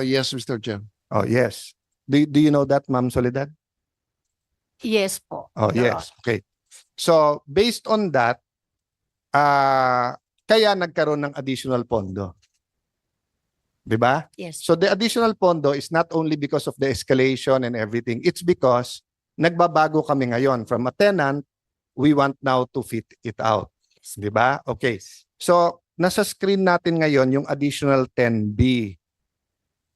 Yes, Mr. Chair. Oh, yes. Do, do you know that, Ma'am Soledad? Yes po. Oh, Your yes. Okay. So, based on that, ah kaya nagkaroon ng additional pondo. 'Di ba? Yes. So the additional pondo is not only because of the escalation and everything, it's because nagbabago kami ngayon from a tenant, we want now to fit it out. 'Di ba? Okay. So nasa screen natin ngayon yung additional 10B.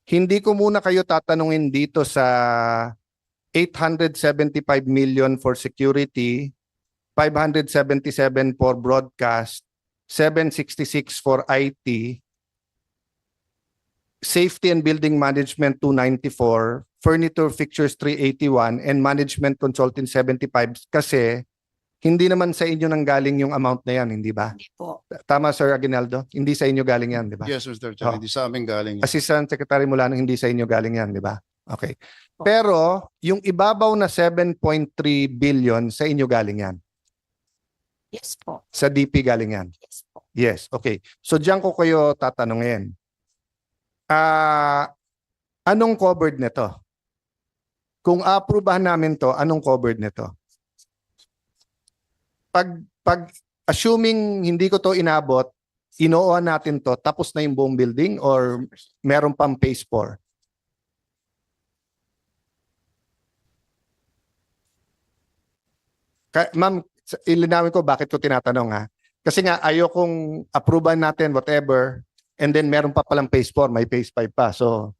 Hindi ko muna kayo tatanungin dito sa 875 million for security, 577 for broadcast, 766 for IT, Safety and Building Management 294, Furniture Fixtures 381, and Management Consulting 75 kasi hindi naman sa inyo nang galing yung amount na yan, hindi ba? Hindi po. Tama Sir Aguinaldo? Hindi sa inyo galing yan, di ba? Yes, Mr. Chair. Oh. Hindi sa amin galing. yan. Assistant Secretary Mulano, hindi sa inyo galing yan, di ba? Okay. Pero yung ibabaw na 7.3 billion sa inyo galing yan. Yes po. Sa DP galing yan. Yes po. Yes, okay. So diyan ko kayo tatanungin. Ah, anong covered nito? Kung approvehan namin to, anong covered nito? Pag pag assuming hindi ko to inabot, inooa natin to, tapos na yung buong building or meron pang phase 4? Ka- Ma'am, ilinawin ko bakit ko tinatanong ha. Kasi nga ayokong approvean natin whatever and then meron pa palang phase 4, may phase 5 pa. So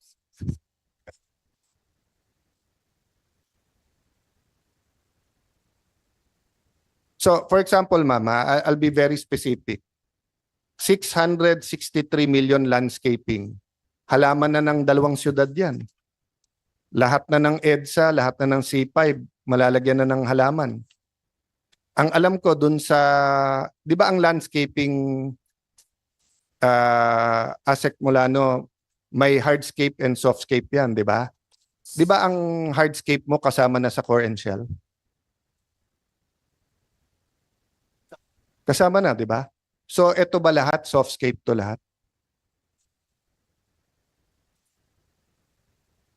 So for example, mama, I'll be very specific. 663 million landscaping. Halaman na ng dalawang syudad 'yan. Lahat na ng EDSA, lahat na ng C5, malalagyan na ng halaman ang alam ko dun sa, di ba ang landscaping uh, ASEC Mulano, may hardscape and softscape yan, di ba? Di ba ang hardscape mo kasama na sa core and shell? Kasama na, di ba? So, ito ba lahat? Softscape to lahat?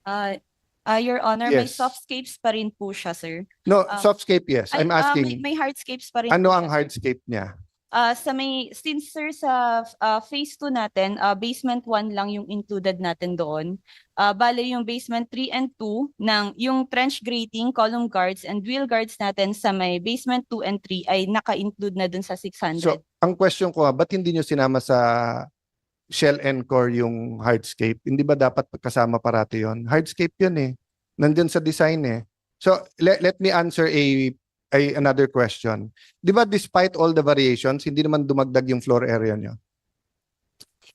Ah, ah, Your Honor, may Yes. softscapes pa rin po siya, sir. No, Ah, softscape, yes. Ay, I'm ah, asking, may, may hardscapes pa rin ano po ang siya, sir. hardscape niya? Ah, sa may, since sir sa ah, phase 2 natin, ah, basement 1 lang yung included natin doon. Ah, bale yung basement 3 and 2 ng yung trench grating, column guards and wheel guards natin sa may basement 2 and 3 ay naka-include na dun sa 600. So, ang question ko, nga, ba't hindi nyo sinama sa shell and core yung hardscape? Hindi ba dapat kasama parati yon? Hardscape yun eh. Nandun sa design eh. So, let, let me answer a, a another question. Di ba despite all the variations, hindi naman dumagdag yung floor area nyo?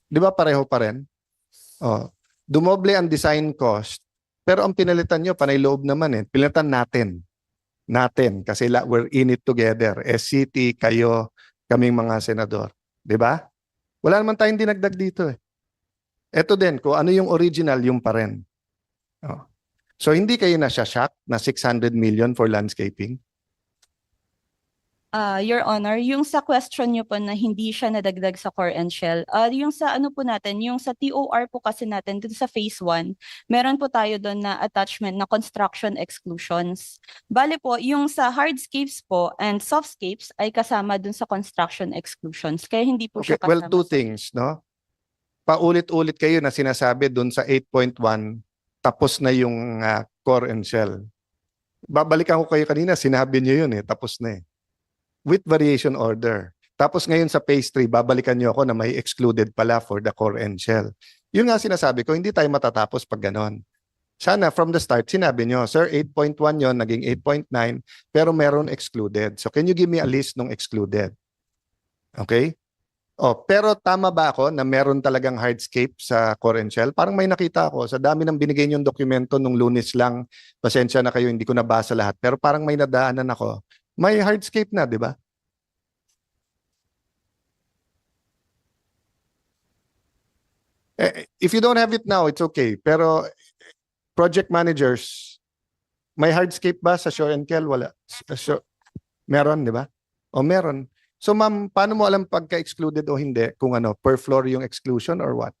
Di ba pareho pa rin? Oh, dumoble ang design cost, pero ang pinalitan nyo, panay loob naman eh. Pinalitan natin. Natin. Kasi la, we're in it together. SCT, kayo, kaming mga senador. Di ba? Wala naman tayong dinagdag dito eh. Ito din, kung ano yung original, yung pa rin. Oh. So hindi kayo na shock na 600 million for landscaping? Ah, Your Honor, yung sa question niyo po na hindi siya nadagdag sa core and shell, ah yung sa ano po natin, yung sa TOR po kasi natin dun sa phase 1, meron po tayo doon na attachment na construction exclusions. Bale po, yung sa hardscapes po and softscapes ay kasama dun sa construction exclusions. Kaya hindi po Okay, siya well, kasama two sa- things, no? Paulit-ulit kayo na sinasabi dun sa 8.1, tapos na yung ah, core and shell. Babalikan ko kayo kanina, sinabi niyo yun eh, tapos na eh. With variation order. Tapos ngayon sa phase 3, babalikan niyo ako na may excluded pala for the core and shell. Yun nga sinasabi ko, hindi tayo matatapos pag ganon. Sana from the start, sinabi niyo, Sir, 8.1 yon naging 8.9, pero meron excluded. So can you give me a list ng excluded? Okay? Oh, pero tama ba ako na meron talagang hardscape sa core and shell? Parang may nakita ako sa dami ng binigay niyong dokumento nung lunes lang. Pasensya na kayo, hindi ko nabasa lahat. Pero parang may nadaanan ako. May hardscape na, di ba? Eh, if you don't have it now, it's okay. Pero eh, project managers, may hardscape ba sa Shore and Kel? Wala. Sa Shore- Meron, di ba? O meron. So ma'am, paano mo alam pagka-excluded o hindi? Kung ano, per floor yung exclusion or what?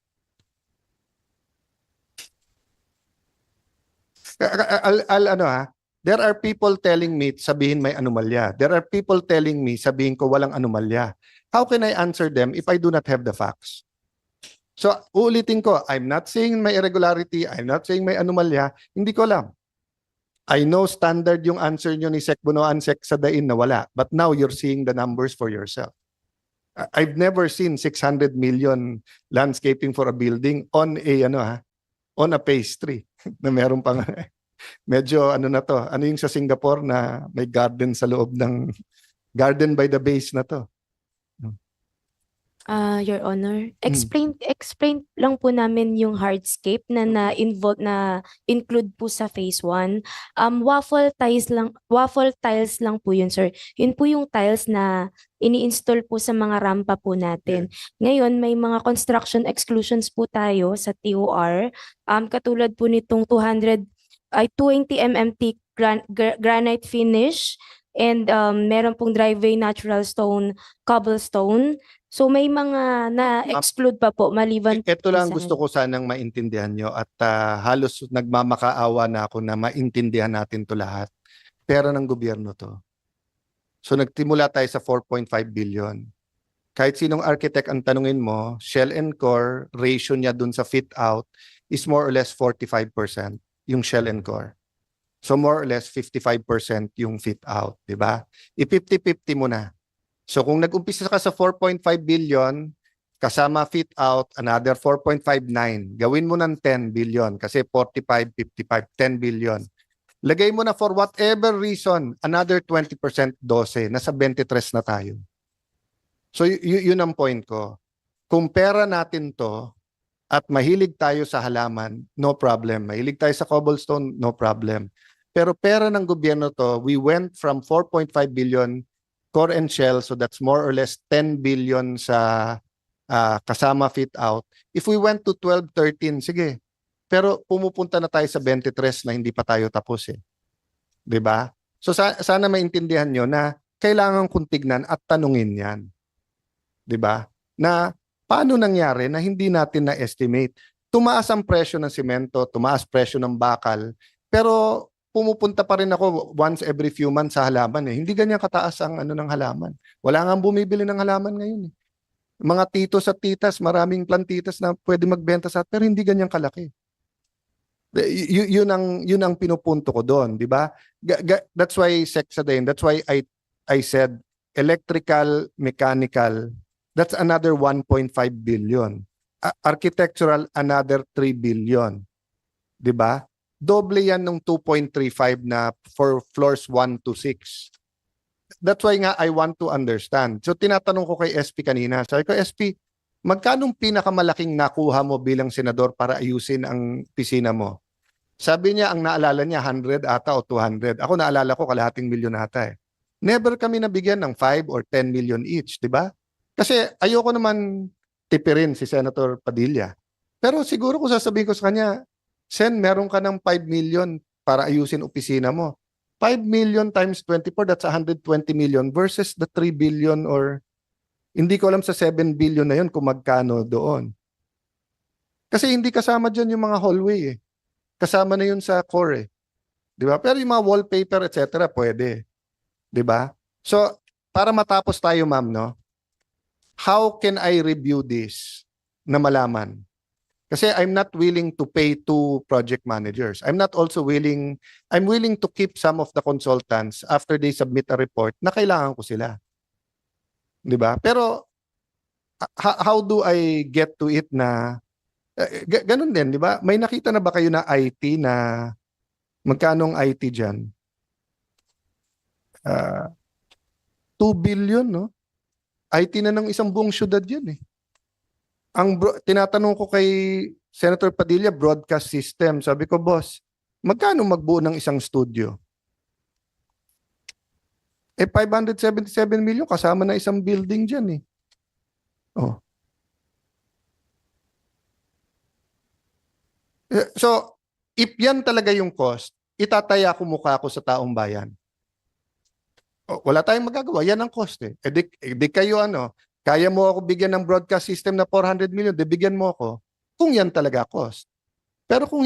Al, al, ano ha, there are people telling me sabihin may anomalya. There are people telling me sabihin ko walang anomalya. How can I answer them if I do not have the facts? So, uulitin ko, I'm not saying may irregularity, I'm not saying may anomalya, hindi ko alam. I know standard yung answer nyo ni Sec Bunoan, Sec Sadain na wala. But now you're seeing the numbers for yourself. I've never seen 600 million landscaping for a building on a ano ha, on a 3 na meron pang medyo ano na to, ano yung sa Singapore na may garden sa loob ng garden by the base na to. Ah, Your Honor, explain explain lang po namin yung hardscape na na-involve na include po sa phase 1. Um waffle tiles lang waffle tiles lang po yun, sir. Yun po yung tiles na ini-install po sa mga rampa po natin. Ngayon, may mga construction exclusions po tayo sa TOR. Um katulad po nitong 200 ay 20 MMT gran- gra- granite finish and um meron pong driveway natural stone cobblestone. So may mga na-exclude pa po maliban Ito lang sa- gusto ko sanang maintindihan nyo at ah, halos nagmamakaawa na ako na maintindihan natin to lahat. Pera ng gobyerno to. So nagtimula tayo sa 4.5 billion. Kahit sinong architect ang tanungin mo, shell and core, ratio niya dun sa fit out is more or less 45% yung shell and core. So more or less 55% yung fit out, di ba? I-50-50 mo na. So kung nag-umpisa ka sa 4.5 billion, kasama fit out, another 4.59. Gawin mo ng 10 billion kasi 45, 55, 10 billion. Lagay mo na for whatever reason, another 20%, 12, nasa 23 na tayo. So y- yun ang point ko. Kung natin to at mahilig tayo sa halaman, no problem. Mahilig tayo sa cobblestone, no problem. Pero pera ng gobyerno to, we went from 4.5 billion core and shell, so that's more or less 10 billion sa ah, kasama fit out. If we went to 12, 13, sige. Pero pumupunta na tayo sa 23 na hindi pa tayo tapos eh. 'Di ba? So sa- sana maintindihan nyo na kailangan kong tignan at tanungin 'yan. 'Di ba? Na paano nangyari na hindi natin na-estimate? Tumaas ang presyo ng simento, tumaas presyo ng bakal, pero pumupunta pa rin ako once every few months sa halaman eh. Hindi ganyan kataas ang ano ng halaman. Wala nga bumibili ng halaman ngayon eh. Mga titos at titas, maraming plantitas na pwede magbenta sa pero hindi ganyan kalaki. Y- y- yun ang yun ang pinupunto ko doon, di ba? That's why Sexadine, that's why I I said electrical, mechanical, that's another 1.5 billion. A- architectural another 3 billion. 'Di ba? Doble yan ng 2.35 na for floors 1 to 6. That's why nga I want to understand. So tinatanong ko kay SP kanina, sabi ko, SP, magkano pinakamalaking nakuha mo bilang senador para ayusin ang pisina mo? Sabi niya, ang naalala niya, 100 ata o 200. Ako naalala ko, kalahating milyon ata eh. Never kami nabigyan ng 5 or 10 million each, di ba? Kasi ayoko naman tipirin si Senator Padilla. Pero siguro kung sasabihin ko sa kanya, Sen, meron ka ng 5 million para ayusin opisina mo. 5 million times 24, that's 120 million versus the 3 billion or hindi ko alam sa 7 billion na yun kung magkano doon. Kasi hindi kasama dyan yung mga hallway eh. Kasama na yun sa core eh. Di ba? Pero yung mga wallpaper, etc., pwede. Di ba? So, para matapos tayo, ma'am, no? How can I review this na malaman? Kasi I'm not willing to pay two project managers. I'm not also willing, I'm willing to keep some of the consultants after they submit a report na kailangan ko sila. Di ba? Pero how do I get to it na eh, ga- ganun din, di ba? May nakita na ba kayo na IT na magkano ang IT diyan? Ah 2 billion, no? IT na ng isang buong syudad 'yan eh ang bro- tinatanong ko kay Senator Padilla, broadcast system. Sabi ko, boss, magkano magbuo ng isang studio? Eh, 577 million, kasama na isang building dyan eh. Oh. Eh, So, if yan talaga yung cost, itataya ko mukha ko sa taong bayan. Wala tayong magagawa. Yan ang cost eh. E di, eh, di kayo ano, kaya mo ako bigyan ng broadcast system na 400 million, di bigyan mo ako kung yan talaga cost. Pero kung